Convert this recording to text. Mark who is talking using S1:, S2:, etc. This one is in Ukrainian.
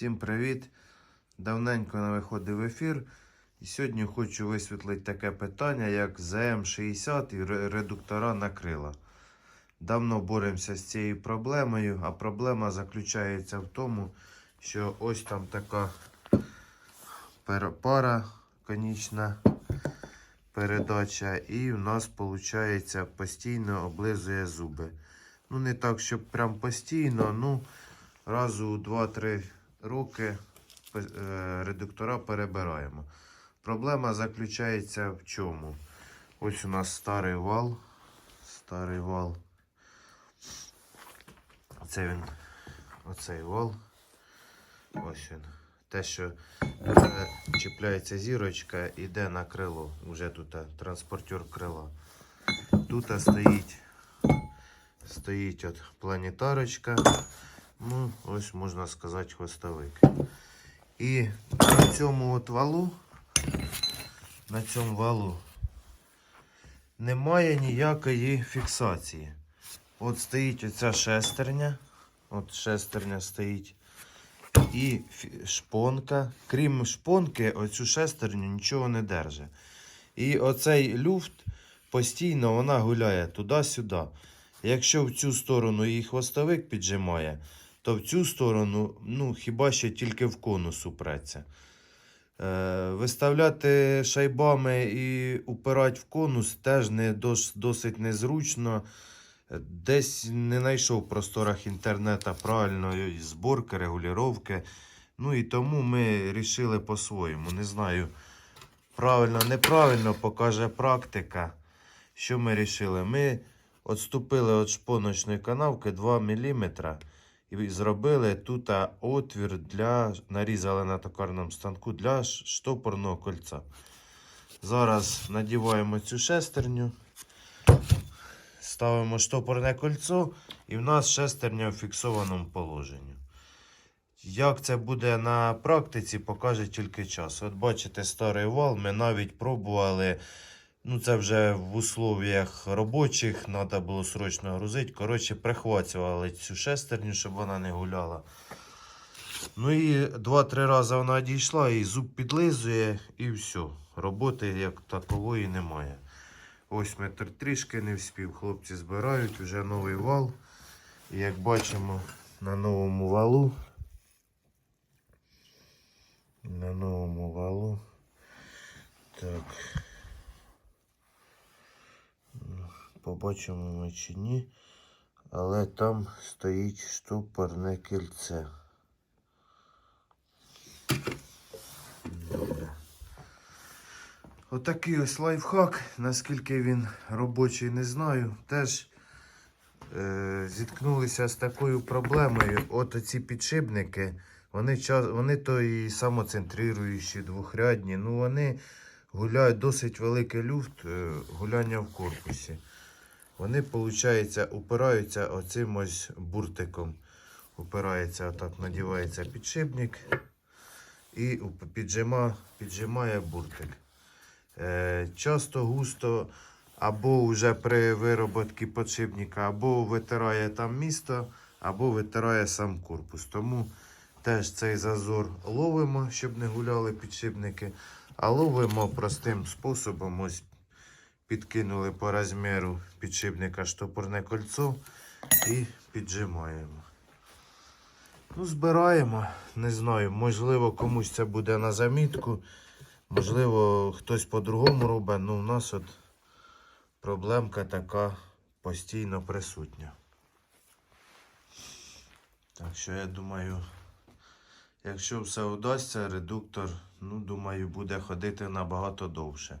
S1: Всім привіт! Давненько не виходив в ефір. І сьогодні хочу висвітлити таке питання, як ЗМ60 і редуктора на крила. Давно боремося з цією проблемою, а проблема заключається в тому, що ось там така пара конічна передача, і в нас виходить постійно облизує зуби. Ну, не так, щоб прям постійно, ну раз у 2-3 роки е, редуктора перебираємо. Проблема заключається в чому? Ось у нас старий вал. Старий вал. Це він. Оцей вал. Ось він. Те, що е, чіпляється зірочка, іде на крило. Уже тут транспортер крила. Тут стоїть, стоїть от планетарочка. Ну, ось можна сказати хвостовик. І на цьому от валу, на цьому валу немає ніякої фіксації. От стоїть оця шестерня. От шестерня стоїть. І шпонка. Крім шпонки, оцю шестерню нічого не держить. І оцей люфт постійно вона гуляє туди-сюди. Якщо в цю сторону її хвостовик піджимає, то в цю сторону, ну, хіба що тільки в конус упреться. Е, виставляти шайбами і упирати в конус теж не дос, досить незручно. Десь не знайшов в просторах інтернету правильної зборки, регулювання. Ну і тому ми вирішили по-своєму. Не знаю, правильно, неправильно покаже практика. Що ми вирішили? Ми відступили від шпоночної канавки 2 мм і зробили тут отвір для нарізали на токарному станку для штопорного кольця. Зараз надіваємо цю шестерню, ставимо штопорне кольцо, і в нас шестерня в фіксованому положенні. Як це буде на практиці, покаже тільки час. От бачите, старий вал, ми навіть пробували. Ну, це вже в условіях робочих, треба було срочно грузити. Коротше, прихвачували цю шестерню, щоб вона не гуляла. Ну і два-три рази вона дійшла, і зуб підлизує, і все. Роботи як такової немає. Ось метр трішки не вспів. Хлопці збирають, вже новий вал. І як бачимо, на новому валу. На новому валу. Так. Побачимо ми чи ні. Але там стоїть штопорне кільце. Отакий ось лайфхак, наскільки він робочий, не знаю. Теж е, зіткнулися з такою проблемою. От оці підшипники, вони, ча- вони то і самоцентрируючі, двохрядні, ну вони гуляють досить великий люфт е, гуляння в корпусі. Вони, виходить, упираються оцим ось буртиком. Упирається, отак надівається підшипник і піджима, піджимає буртик. Е, часто густо або вже при вироботці підшипника, або витирає там місто, або витирає сам корпус. Тому теж цей зазор ловимо, щоб не гуляли підшипники, а ловимо простим способом. Ось підкинули по розміру підшипника штопорне кольцо і піджимаємо. Ну, збираємо, не знаю, можливо, комусь це буде на замітку. Можливо, хтось по-другому робить, ну у нас от проблемка така постійно присутня. Так що я думаю, якщо все вдасться, редуктор, ну, думаю, буде ходити набагато довше.